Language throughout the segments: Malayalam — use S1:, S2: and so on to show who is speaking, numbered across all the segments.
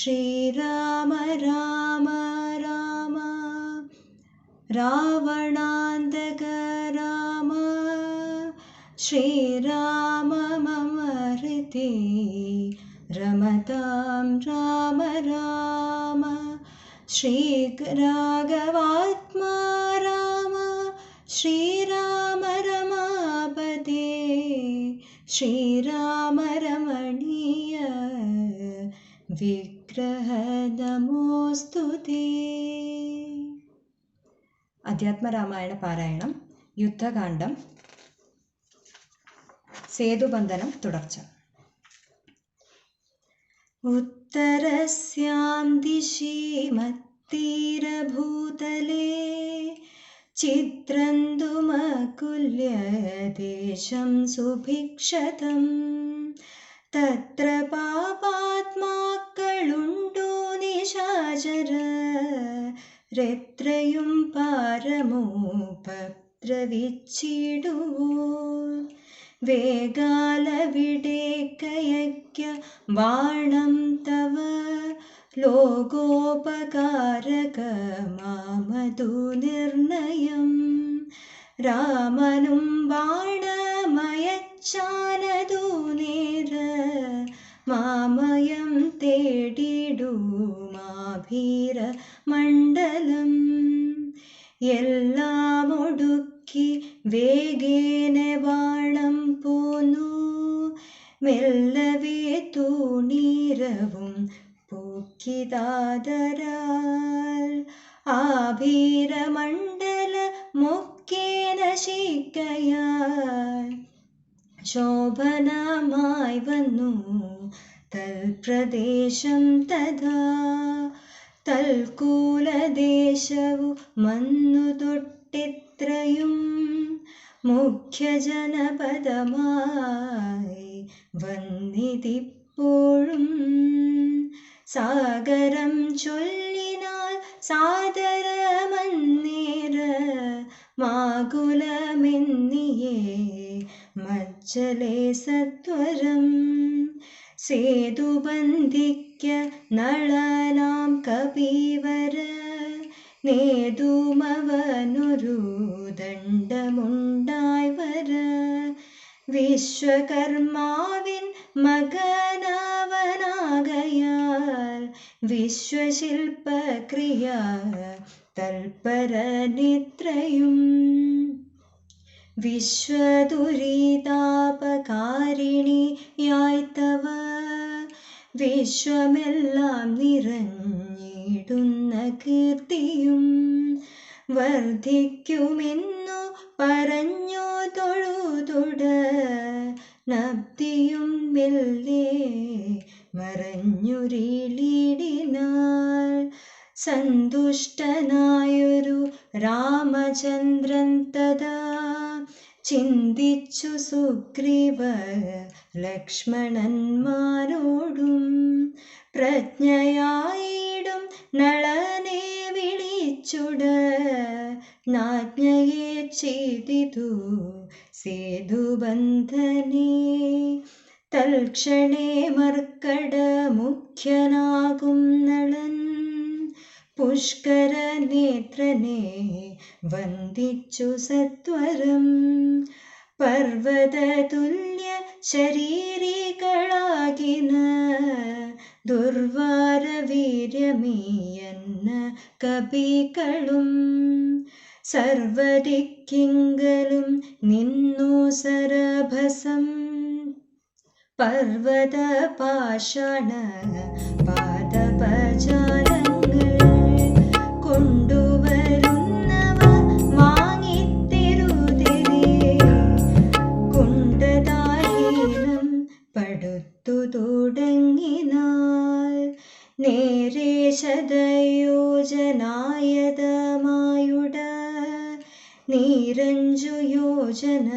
S1: श्रीराम राम राम। रावणान्तक राम। श्रीराम मम रति रमतां राम राम। श्रीराघवात्मा राम। श्रीराम रमापदे श्रीराम रमणीय। वि അനുഗ്രഹനമോസ്തുതി. അധ്യാത്മരാമായണ പാരായണം യുദ്ധകാന്ഡം സേതുബന്ധനം തുടർച്ച. ഉത്തരസ്യാം ദിശി ചിത്രന്തുമകുല്യദേശം സുഭിക്ഷതം. तत्र पापात्मा कलुण्डो निशाचरत्रयुं पारमोपत्रविच्छीडुवो वेगालविडेकयज्ञ बाणं तव। लोकोपकारकमा मधुनिर्णयं रामनुं बाणमयत् ബാണമയച്ചാനതു നേര് മാമയം തേടിടുമാഭീര മണ്ഡലം. എല്ലാം ഒടുക്കി വേഗേന വാണം പോന്നു. മെല്ലവേ തൂണീരവും പൂക്കിതാതരാൽ ആഭീരമണ്ഡല മുക്കേന നശിക്കയാൽ ശോഭനമായി വന്നു. തൽപ്രദേശം തഥാ. തൽക്കൂലദേശവും മന്നു തൊട്ടിത്രയും മുഖ്യജനപദമായി വന്നിതിപ്പോഴും. സാഗരം ചൊല്ലിനാൽ സാദരമന്നേര മാകുലമെന്നിയേ മജ്ജലേ സത്വരം സേതുബന്ധിക്ക നളനാം കപീവര നേതുമവനൊരു ദണ്ഡമുണ്ടായി വര വിശ്വകർമാവിൻ മകനാവനാകയാൽ വിശ്വശില്പക്രിയ തൽപരനിത്രയും വിശ്വദുരിതാപകാരിണിയായി തവ വിശ്വമെല്ലാം നിറഞ്ഞിടുന്ന കീർത്തിയും വർദ്ധിക്കുമെന്നു പറഞ്ഞു തൊഴുതൊട. നബ്ദിയും മെല്ലെ മറഞ്ഞുരുളിടിനാൽ സന്തുഷ്ടനായൊരു രാമചന്ദ്രൻ തഥാ ചിന്തിച്ചു സുഗ്രീവ ലക്ഷ്മണന്മാരോടും പ്രജ്ഞയായിടും നളനെ വിളിച്ചുട നാജ്ഞയെ ചെയ്തിതു സേതുബന്ധനെ. തൽക്ഷണേ മർക്കട മുഖ്യനാകും നളൻ. പുഷ്കര നേത്രനെ വന്ദിച്ചു സത്വരം. പർവതതുല്യ ശരീരികളാകിന ദുർവാര വീര്യമീയെന്ന കപികളും സർവദിക്കിങ്കലും നിന്നു സരഭസം. പർവത പാഷാണ പാദപജാലങ്ങൾ തുടങ്ങിനാൽ നേരെ ശതയോജനായതമായുട നീരഞ്ചു യോജന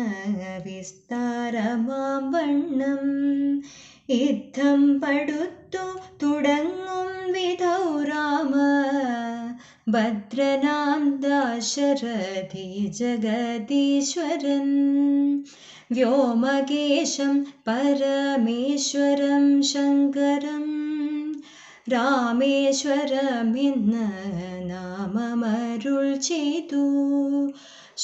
S1: വിസ്താരമാം വണ്ണം. യുദ്ധം പടുത്തു തുടങ്ങും വിധൗ രാമ भद्रनां दाशरथि जगदीश्वरन् व्योमकेशं परमेश्वरं शङ्करं रामेश्वरमिन्न नाममरुर्चेतु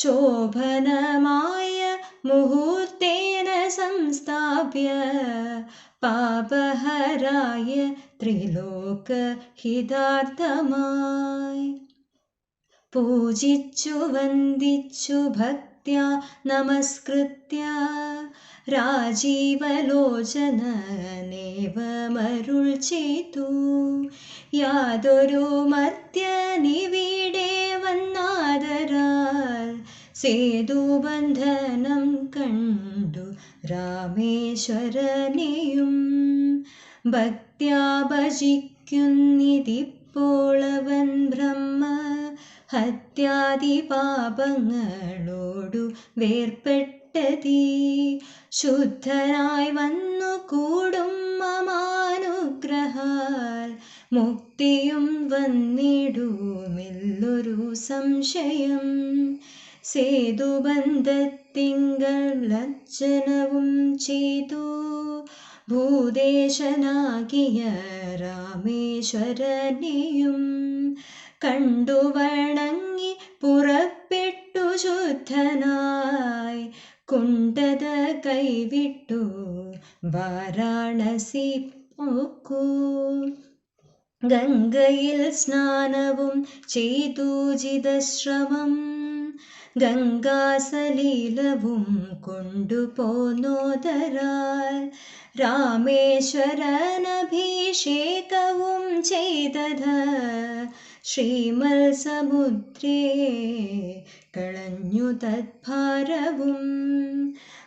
S1: शोभनमाय मुहूर्तेन संस्थाप्य पापहराय പാപഹരായ ത്രിലോക ഹിതാർത്ഥമായി പൂജിച്ചു വന്ദിച്ചു ഭക്ത്യ നമസ്കൃത്യ രാജീവലോചനേവമരുൾ ചെയ്തു യാതൊരു മർത്യനിവിടെ വന്നാദരാൽ സേതുബന്ധനം കണ്ടു രാമേശ്വരനെയും ഭക്ത്യാ ഭജിക്കുന്നിതിപ്പോളവൻ ബ്രഹ്മ. ഹത്യാദി പാപങ്ങളോടു വേർപ്പെട്ടതീ. ശുദ്ധനായി വന്നു കൂടും മമാനുഗ്രഹാൽ. മുക്തിയും വന്നിടുമില്ലൊരു സംശയം. സേതുബന്ധത്തിങ്കൾ ലജ്ജനവും ചെയ്തു. ഭൂദേശനാകിയ രാമേശ്വരനെയും കണ്ടു വണങ്ങി പുറപ്പെട്ടു ശുദ്ധനായി കുണ്ടത കൈവിട്ടു വാരാണസി പോക്കൂ ഗംഗയിൽ സ്നാനവും ചെയ്തു ജിതശ്രമം. ഗംഗാസലീലവും കൊണ്ടുപോന്നോതരാൽ രാമേശ്വരനഭിഷേകവും ചെയ്തത്. ശ്രീമൽ സമുദ്രേ കളഞ്ഞു തദ്ഭാരവും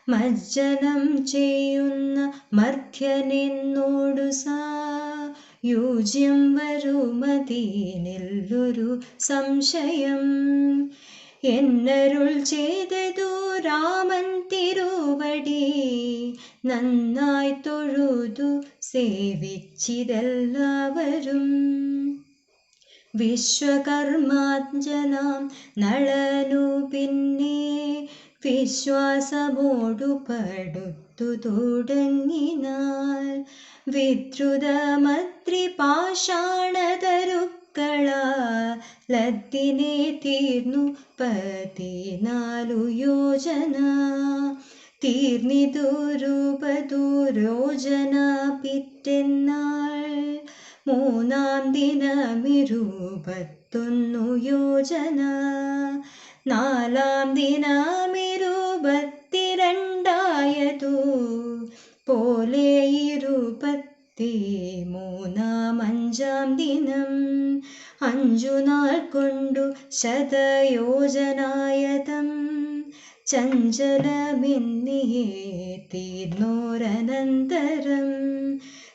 S1: മജ്ജനം ചെയ്യുന്ന മർത്യനെന്നോടു സാ. യൂജ്യം വരുമതീനില്ലൊരു സംശയം. എന്നരുൾ ചെയ്തതു രാമൻ തിരുവടി. നന്നായി തൊഴുതു സേവിച്ചിതെല്ലാവരും. വിശ്വകർമാഞ്ജനാം നളനു പിന്നെ വിശ്വാസമോടു പടുത്തു തുടങ്ങിനാൽ. വിദ്രുതമത്രി പാഷാണതരുക്കള ലത്തിനെ തീർന്നു പതിനാലു യോജന തീർന്നിതു രൂപദൂരോജന പിറ്റെന്നാൾ മൂന്നാം ദിനമിരുപത്തൊന്നു യോജന നാലാം ദിനമിരുപത്തിരണ്ടായതു പോലെ ഇരുപത്തി മൂന്നാം അഞ്ചാം ദിനം. അഞ്ചു നാൾ കൊണ്ടു ശതയോജനായതം. ചഞ്ചലമെന്നിയേ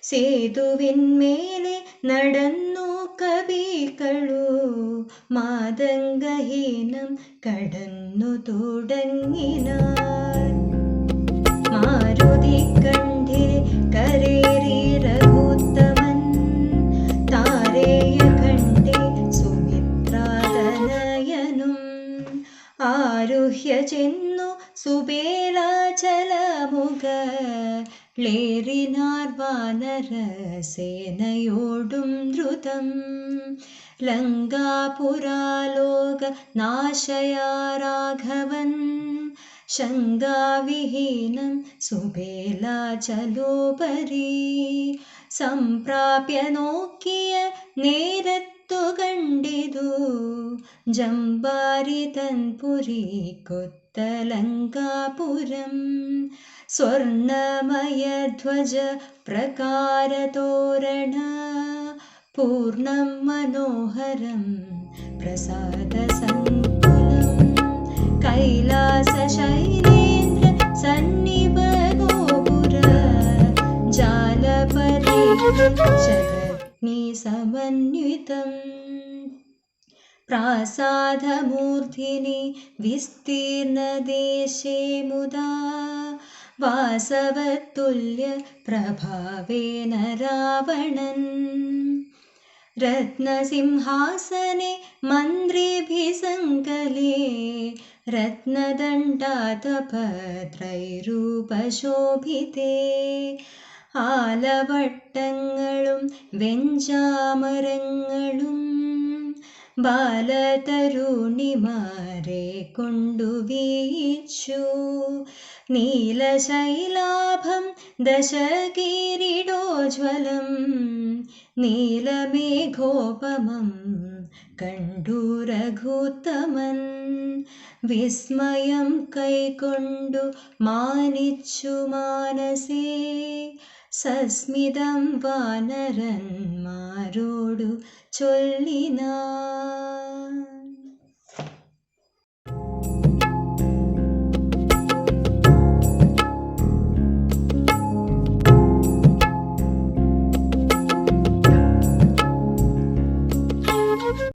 S1: സേതുവിന്മേലെ നടന്നു കവികളു. മാതംഗഹീനം കടന്നു തുടങ്ങിനാർ ളേറിനാർ വാനരസേനയോടും ദ്രുതം. ലങ്കാപുരാലോക നാശയാരാഘവൻ ശങ്കാവിഹീനം സുബേലാചലോപരി. സംപ്രാപ്യ നോക്കിയ നേരത്തു കണ്ടിതു. ജമ്പാരി തൻപുരി കൊത്തലങ്കാപുരം. स्वर्णमयध्वज प्रकारतोरण पूर्णं मनोहरं प्रसादसङ्कुलं कैलासशैलेन्द्र सन्निमनोर जालपरेन्द्रोऽग्नि समन्वितम् प्रासादमूर्धिनि विस्तीर्णदेशे मुदा വാസവതുല്യ പ്രഭാവേന രാവണൻ രത്നസിംഹാസനെ മന്ത്രിഭിസങ്കലേ രത്നദണ്ഡാതപത്രൈരൂപശോഭിതേ ആലവട്ടങ്ങളും വെഞ്ചാമരങ്ങളും ബാലതരുണിമാരെ കൊണ്ടു വീച്ചു നീലശൈലാഭം ദശകിരീടോജ്വലം നീലമേഘോപമം കണ്ടു രഘുത്തമൻ. വിസ്മയം കൈക്കൊണ്ടു മാനിച്ചു മാനസേ. സസ്മിതം വാനരന്മാരോടു ചൊല്ലിനാ.